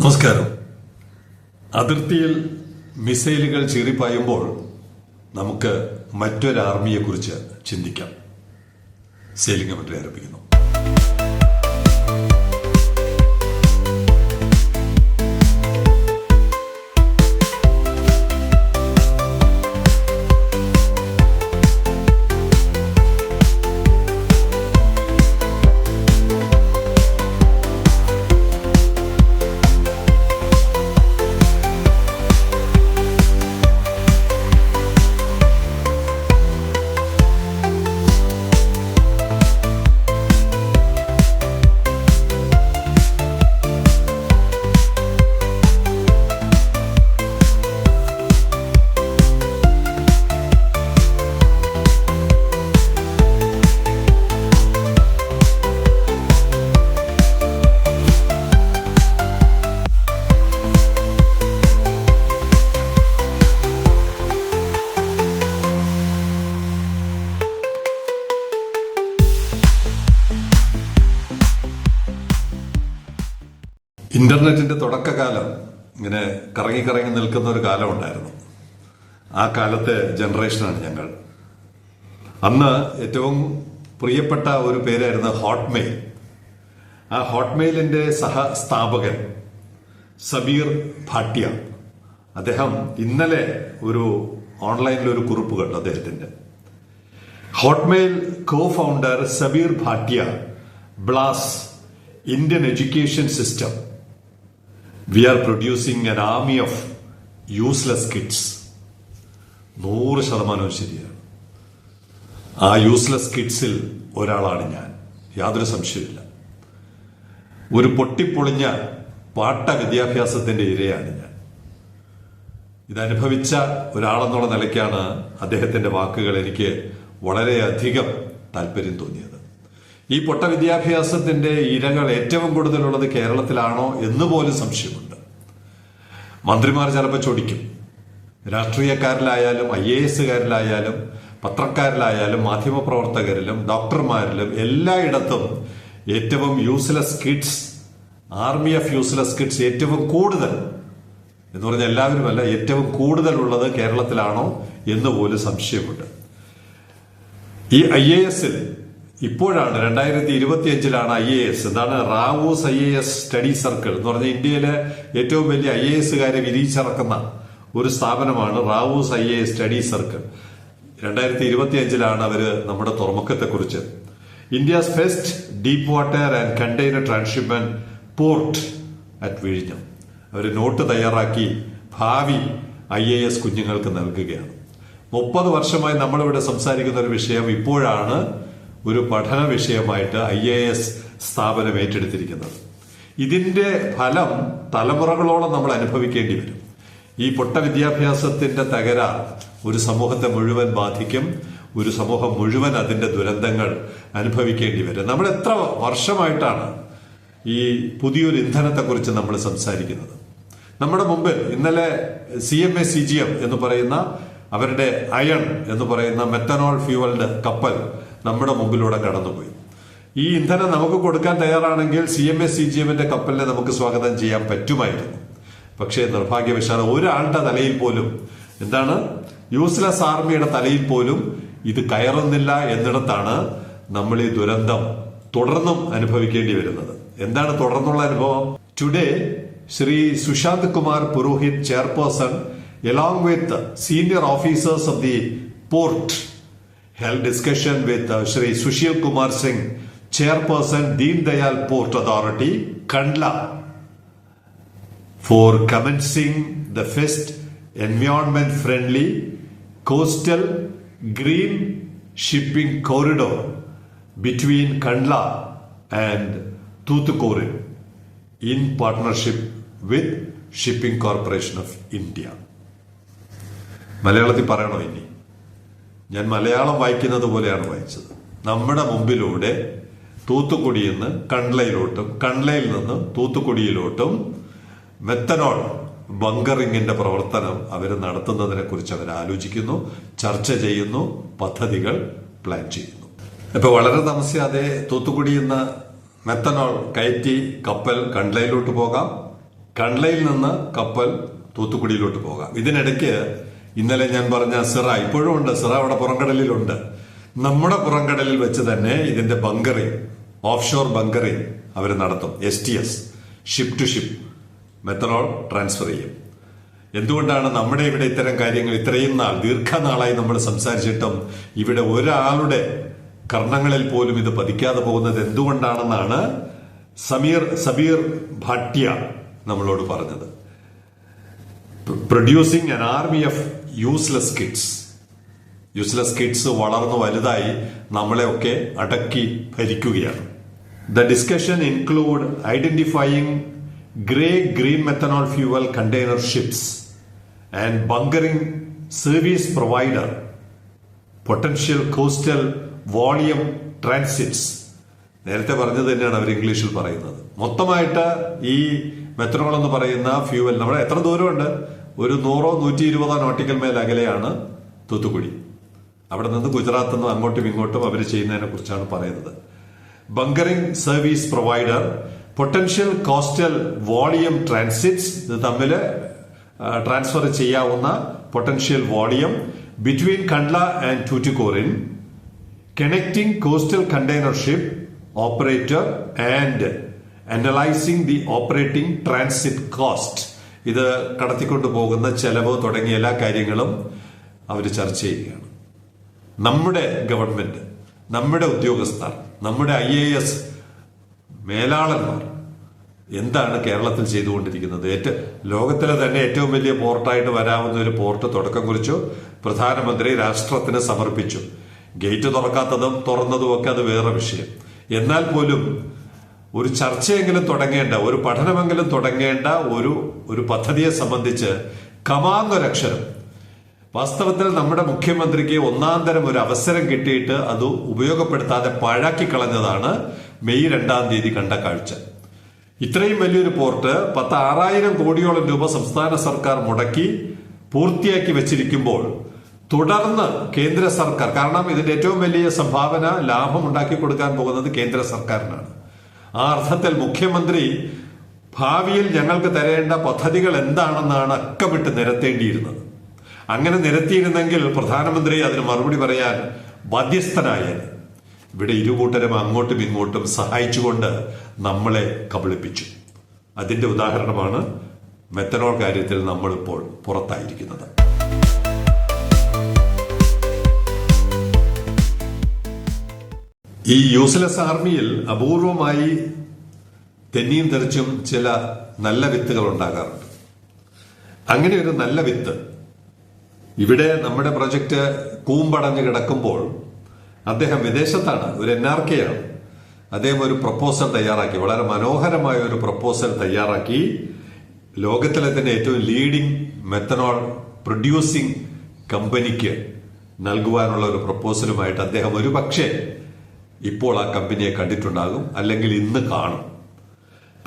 നമസ്കാരം. അതിർത്തിയിൽ മിസൈലുകൾ ചീറിപ്പായുമ്പോൾ നമുക്ക് മറ്റൊരു ആർമിയെക്കുറിച്ച് ചിന്തിക്കാം. സേലിംഗ് മന്ത്രി ആരംഭിക്കുന്നു. കറങ്ങി നിൽക്കുന്ന ഒരു കാലം ഉണ്ടായിരുന്നു. ആ കാലത്തെ ജനറേഷനാണ് ഞങ്ങൾ. അന്ന് ഏറ്റവും പ്രിയപ്പെട്ട ഒരു പേരായിരുന്നു ഹോട്ട്മെയിൽ. ആ ഹോട്ട്മെയിലിന്റെ സഹസ്ഥാപകൻ സബീർ ഭാട്ടിയ. അദ്ദേഹം ഇന്നലെ ഒരു ഓൺലൈനിൽ ഒരു കുറിപ്പ് കണ്ടു അദ്ദേഹത്തിന്റെ. Hotmail co founder Sabeer Bhatia blasts Indian education system we are producing an army of useless kids നൂറ് ശതമാനവും ശരിയാണ്. ആ യൂസ്ലെസ് കിഡ്സിൽ ഒരാളാണ് ഞാൻ. യാതൊരു സംശയമില്ല ഒരു പൊട്ടിപ്പൊളിഞ്ഞ പാട്ട വിദ്യാഭ്യാസത്തിന്റെ ഇരയാണ് ഞാൻ. ഇതനുഭവിച്ച ഒരാളെന്നുള്ള നിലയ്ക്കാണ് അദ്ദേഹത്തിന്റെ വാക്കുകൾ എനിക്ക് വളരെയധികം താല്പര്യം തോന്നിയത്. ഈ പൊട്ട വിദ്യാഭ്യാസത്തിന്റെ ഇരകൾ ഏറ്റവും കൂടുതലുള്ളത് കേരളത്തിലാണോ എന്ന് പോലും സംശയമുണ്ട്. മന്ത്രിമാർ ചിലപ്പോൾ ചോദിക്കും. രാഷ്ട്രീയക്കാരിലായാലും ഐ എ എസുകാരിലായാലും പത്രക്കാരിലായാലും മാധ്യമപ്രവർത്തകരിലും ഡോക്ടർമാരിലും എല്ലായിടത്തും ഏറ്റവും useless kids army of useless kids ഏറ്റവും കൂടുതൽ എന്ന് പറഞ്ഞാൽ എല്ലാവരുമല്ല ഏറ്റവും കൂടുതൽ ഉള്ളത് കേരളത്തിലാണോ എന്ന് പോലും സംശയമുണ്ട്. ഈ ഐ എ എസിൽ ഇപ്പോഴാണ് രണ്ടായിരത്തി ഇരുപത്തി അഞ്ചിലാണ് ഐ എ എസ്. എന്താണ് Rau's I A S study circle എന്ന് പറഞ്ഞ ഇന്ത്യയിലെ ഏറ്റവും വലിയ ഐ എ എസുകാരെ വിരിയിച്ചിറക്കുന്ന ഒരു സ്ഥാപനമാണ് Rau's I A S study circle. രണ്ടായിരത്തി ഇരുപത്തി അഞ്ചിലാണ് അവർ നമ്മുടെ തുറമുഖത്തെ കുറിച്ച് India's best deep water and container transhipment port at വിഴിഞ്ഞം അവർ നോട്ട് തയ്യാറാക്കി ഭാവി ഐ എ എസ് കുഞ്ഞുങ്ങൾക്ക് നൽകുകയാണ്. മുപ്പത് വർഷമായി നമ്മളിവിടെ സംസാരിക്കുന്ന ഒരു വിഷയം ഇപ്പോഴാണ് ഒരു പഠന വിഷയമായിട്ട് ഐ എ എസ് സ്ഥാപനം ഏറ്റെടുത്തിരിക്കുന്നത്. ഇതിന്റെ ഫലം തലമുറകളോളം നമ്മൾ അനുഭവിക്കേണ്ടി വരും. ഈ പൊട്ട വിദ്യാഭ്യാസത്തിന്റെ തകരാർ ഒരു സമൂഹത്തെ മുഴുവൻ ബാധിക്കും. ഒരു സമൂഹം മുഴുവൻ അതിന്റെ ദുരന്തങ്ങൾ അനുഭവിക്കേണ്ടി വരും. നമ്മൾ എത്ര വർഷമായിട്ടാണ് ഈ പുതിയൊരു ഇന്ധനത്തെക്കുറിച്ച് നമ്മൾ സംസാരിക്കുന്നത്? നമ്മുടെ മുമ്പിൽ ഇന്നലെ C M A C G M എന്ന് പറയുന്ന അവരുടെ അയൺ എന്ന് പറയുന്ന മെത്തനോൾ ഫ്യൂവൽഡ് കപ്പൽ നമ്മുടെ മുമ്പിലൂടെ കടന്നുപോയി. ഈ ഇന്ധനം നമുക്ക് കൊടുക്കാൻ തയ്യാറാണെങ്കിൽ C M S C G എമ്മിന്റെ കപ്പലിനെ നമുക്ക് സ്വാഗതം ചെയ്യാൻ പറ്റുമായിരുന്നു. പക്ഷേ നിർഭാഗ്യവശാൽ ഒരാളുടെ തലയിൽ പോലും എന്താണ്? യൂസ്ലെസ് ആർമിയുടെ തലയിൽ പോലും ഇത് കയറുന്നില്ല എന്നിടത്താണ് നമ്മൾ ഈ ദുരന്തം തുടർന്നും അനുഭവിക്കേണ്ടി വരുന്നത്. എന്താണ് തുടർന്നുള്ള അനുഭവം? Today Shri Sushant Kumar Purohit chairperson along with senior officers of the port held discussion with uh, Shri Sushil Kumar Singh, chairperson Deen Dayal Port Authority, Kandla, for commencing the first environment friendly coastal green shipping corridor between Kandla and Tuticorin in partnership with Shipping Corporation of India. മലയാളത്തിൽ പറയണോ ഇനി ഞാൻ മലയാളം വായിക്കുന്നത് പോലെയാണ് വായിച്ചത്. നമ്മുടെ മുമ്പിലൂടെ തൂത്തുക്കുടിയിൽ നിന്ന് കൺലയിലോട്ടും കൺലയിൽ നിന്ന് തൂത്തുക്കുടിയിലോട്ടും മെത്തനോൾ ബങ്കറിങ്ങിന്റെ പ്രവർത്തനം അവർ നടത്തുന്നതിനെ കുറിച്ച് അവർ ആലോചിക്കുന്നു ചർച്ച ചെയ്യുന്നു പദ്ധതികൾ പ്ലാൻ ചെയ്യുന്നു. ഇപ്പൊ വളരെ താമസിയാതെ തൂത്തുക്കുടിയിൽ നിന്ന് മെത്തനോൾ കയറ്റി കപ്പൽ കൺലയിലോട്ട് പോകാം. കൺലയിൽ നിന്ന് കപ്പൽ തൂത്തുക്കുടിയിലോട്ട് പോകാം. ഇതിനിടയ്ക്ക് ഇന്നലെ ഞാൻ പറഞ്ഞ സിറ ഇപ്പോഴും ഉണ്ട്. സിറ അവിടെ പുറംകടലിലുണ്ട്. നമ്മുടെ പുറംകടലിൽ വെച്ച് തന്നെ ഇതിന്റെ ബങ്കറി ഓഫ് ഷോർ ബങ്കറി അവർ നടത്തും. S T S ship to ship methanol transfer ചെയ്യും. എന്തുകൊണ്ടാണ് നമ്മുടെ ഇവിടെ ഇത്തരം കാര്യങ്ങൾ ഇത്രയും നാൾ ദീർഘനാളായി നമ്മൾ സംസാരിച്ചിട്ടും ഇവിടെ ഒരാളുടെ കർണങ്ങളിൽ പോലും ഇത് പതിക്കാതെ പോകുന്നത് എന്തുകൊണ്ടാണെന്നാണ് സമീർ സബീർ ഭാട്യ നമ്മളോട് പറഞ്ഞത്. Producing an army of useless kids useless kids വളർന്നു വലുതായി നമ്മളെയൊക്കെ അടക്കി ഭരിക്കുകയാണ്. The discussion include identifying grey green methanol fuel container ships and bunkering service provider potential coastal volume transits നേരത്തെ പറഞ്ഞത് തന്നെയാണ് അവർ ഇംഗ്ലീഷിൽ പറയുന്നത്. മൊത്തമായിട്ട് ഈ മെത്തനോൾ എന്ന് പറയുന്ന ഫ്യൂവൽ നമ്മുടെ എത്ര ദൂരമുണ്ട്? ഒരു നൂറോ നൂറ്റി ഇരുപതോ നോട്ടിക്കൽ മേൽ അകലെയാണ് തൂത്തുക്കുടി. അവിടെ നിന്ന് ഗുജറാത്തിൽ നിന്ന് അങ്ങോട്ടും ഇങ്ങോട്ടും അവർ ചെയ്യുന്നതിനെ കുറിച്ചാണ് പറയുന്നത്. Bunkering service provider potential coastal volume transits ഇത് തമ്മിൽ ട്രാൻസ്ഫർ ചെയ്യാവുന്ന potential volume between Kandla and Tuticorin connecting coastal containership operator and analysing the operating transit cost ഇത് കടത്തിക്കൊണ്ടു പോകുന്ന ചെലവ് തുടങ്ങിയ എല്ലാ കാര്യങ്ങളും അവർ ചർച്ച ചെയ്യുകയാണ്. നമ്മുടെ ഗവൺമെന്റ് നമ്മുടെ ഉദ്യോഗസ്ഥർ നമ്മുടെ ഐ എ എസ് മേലാളന്മാർ എന്താണ് കേരളത്തിൽ ചെയ്തുകൊണ്ടിരിക്കുന്നത്? ഏറ്റവും ലോകത്തിലെ തന്നെ ഏറ്റവും വലിയ പോർട്ടായിട്ട് വരാവുന്ന ഒരു പോർട്ട് തുടക്കം കുറിച്ചു പ്രധാനമന്ത്രി രാഷ്ട്രത്തിന് സമർപ്പിച്ചു. ഗേറ്റ് തുറക്കാത്തതും തുറന്നതും ഒക്കെ അത് വേറെ വിഷയം. എന്നാൽ പോലും ഒരു ചർച്ചയെങ്കിലും തുടങ്ങേണ്ട ഒരു പഠനമെങ്കിലും തുടങ്ങേണ്ട ഒരു ഒരു പദ്ധതിയെ സംബന്ധിച്ച് കമാങ്ങൊരക്ഷരം വാസ്തവത്തിൽ നമ്മുടെ മുഖ്യമന്ത്രിക്ക് ഒന്നാം തരം ഒരു അവസരം കിട്ടിയിട്ട് അത് ഉപയോഗപ്പെടുത്താതെ പാഴാക്കി കളഞ്ഞതാണ് മെയ് രണ്ടാം തീയതി കണ്ട കാഴ്ച. ഇത്രയും വലിയൊരു പോർട്ട് പത്ത് ആറായിരം കോടിയോളം രൂപ സംസ്ഥാന സർക്കാർ മുടക്കി പൂർത്തിയാക്കി വെച്ചിരിക്കുമ്പോൾ തുടർന്ന് കേന്ദ്ര സർക്കാർ കാരണം ഇതിന്റെ ഏറ്റവും വലിയ സംഭാവന ലാഭം ഉണ്ടാക്കി കൊടുക്കാൻ പോകുന്നത് കേന്ദ്ര സർക്കാരിനാണ്. ആ അർത്ഥത്തിൽ മുഖ്യമന്ത്രി ഭാവിയിൽ ഞങ്ങൾക്ക് തരേണ്ട പദ്ധതികൾ എന്താണെന്നാണ് അക്കമിട്ട് നിരത്തേണ്ടിയിരുന്നത്. അങ്ങനെ നിരത്തിയിരുന്നെങ്കിൽ പ്രധാനമന്ത്രി അതിന് മറുപടി പറയാൻ ബാധ്യസ്ഥനായേനെ ഇവിടെ ഇരുകൂട്ടരും അങ്ങോട്ടും ഇങ്ങോട്ടും സഹായിച്ചുകൊണ്ട് നമ്മളെ കബളിപ്പിച്ചു. അതിന്റെ ഉദാഹരണമാണ് മെത്തനോൾ കാര്യത്തിൽ നമ്മളിപ്പോൾ പുറത്തായിരിക്കുന്നത്. ഈ യൂസ്ലെസ് ആർമിയിൽ അപൂർവമായി തെന്നിയും തെറിച്ചും ചില നല്ല വിത്തുകൾ ഉണ്ടാകാറുണ്ട്. അങ്ങനെ ഒരു നല്ല വിത്ത് ഇവിടെ നമ്മുടെ പ്രൊജക്ട് കൂമ്പടഞ്ഞ് കിടക്കുമ്പോൾ അദ്ദേഹം വിദേശത്താണ് ഒരു എൻ ആർ കെ ആണ് അദ്ദേഹം ഒരു പ്രപ്പോസൽ തയ്യാറാക്കി വളരെ മനോഹരമായ ഒരു പ്രപ്പോസൽ തയ്യാറാക്കി. ലോകത്തിലെ തന്നെ ഏറ്റവും ലീഡിംഗ് മെത്തനോൾ പ്രൊഡ്യൂസിംഗ് കമ്പനിക്ക് നൽകുവാനുള്ള ഒരു പ്രപ്പോസലുമായിട്ട് അദ്ദേഹം ഒരു പക്ഷേ ഇപ്പോൾ ആ കമ്പനിയെ കണ്ടിട്ടുണ്ടാകും അല്ലെങ്കിൽ ഇന്ന് കാണും.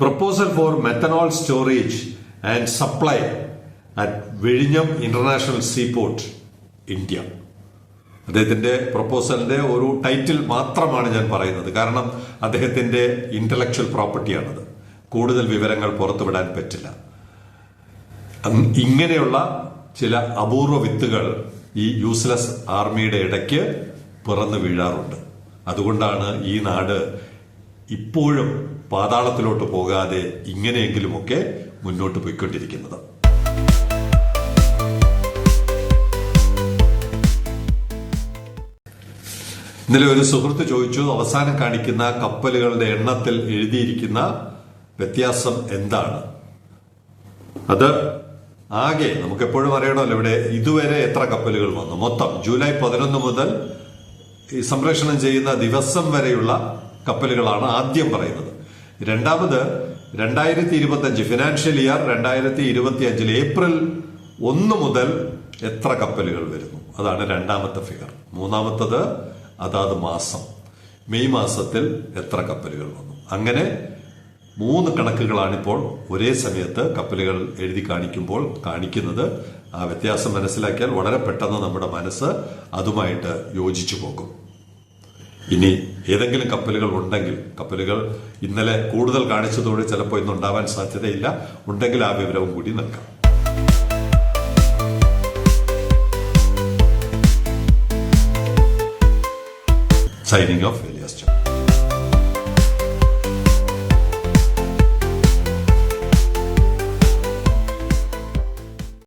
Proposal for methanol storage and supply at വെഴിഞ്ഞം international seaport India അദ്ദേഹത്തിന്റെ പ്രപ്പോസലിന്റെ ഒരു ടൈറ്റിൽ മാത്രമാണ് ഞാൻ പറയുന്നത്. കാരണം അദ്ദേഹത്തിന്റെ ഇന്റലക്ച്വൽ പ്രോപ്പർട്ടിയാണത് കൂടുതൽ വിവരങ്ങൾ പുറത്തുവിടാൻ പറ്റില്ല. ഇങ്ങനെയുള്ള ചില അപൂർവ വിത്തുകൾ ഈ യൂസ്ലെസ് ആർമിയുടെ ഇടയ്ക്ക് പിറന്നു വീഴാറുണ്ട്. അതുകൊണ്ടാണ് ഈ നാട് ഇപ്പോഴും പാതാളത്തിലോട്ട് പോകാതെ ഇങ്ങനെയെങ്കിലുമൊക്കെ മുന്നോട്ട് പോയിക്കൊണ്ടിരിക്കുന്നത്. ഇന്നലെ ഒരു സുഹൃത്ത് ചോദിച്ചു അവസാനം കാണിക്കുന്ന കപ്പലുകളുടെ എണ്ണത്തിൽ എഴുതിയിരിക്കുന്ന വ്യത്യാസം എന്താണ്? അത് ആകെ നമുക്ക് എപ്പോഴും അറിയണമല്ലോ ഇവിടെ ഇതുവരെ എത്ര കപ്പലുകൾ വന്നു? മൊത്തം ജൂലൈ പതിനൊന്ന് മുതൽ ഈ സംപ്രേഷണം ചെയ്യുന്ന ദിവസം വരെയുള്ള കപ്പലുകളാണ് ആദ്യം പറയുന്നത്. രണ്ടാമത് രണ്ടായിരത്തി ഇരുപത്തി അഞ്ച് ഫിനാൻഷ്യൽ ഇയർ രണ്ടായിരത്തി ഇരുപത്തി അഞ്ചിൽ ഏപ്രിൽ ഒന്ന് മുതൽ എത്ര കപ്പലുകൾ വരുന്നു? അതാണ് രണ്ടാമത്തെ ഫിഗർ മൂന്നാമത്തത് അതാത് മാസം. മെയ് മാസത്തിൽ എത്ര കപ്പലുകൾ വന്നു? അങ്ങനെ മൂന്ന് കണക്കുകളാണിപ്പോൾ ഒരേ സമയത്ത് കപ്പലുകൾ എഴുതി കാണിക്കുമ്പോൾ കാണിക്കുന്നത് ആ വ്യത്യാസം മനസ്സിലാക്കിയാൽ വളരെ പെട്ടെന്ന് നമ്മുടെ മനസ്സ് അതുമായിട്ട് യോജിച്ചു പോകും. ഇനി ഏതെങ്കിലും കപ്പലുകൾ ഉണ്ടെങ്കിൽ കപ്പലുകൾ ഇന്നലെ കൂടുതൽ കാണിച്ചതോടെ ചിലപ്പോൾ ഇന്ന് ഉണ്ടാവാൻ സാധ്യതയില്ല. ഉണ്ടെങ്കിൽ ആ വിവരവും കൂടി നൽകാം. Signing off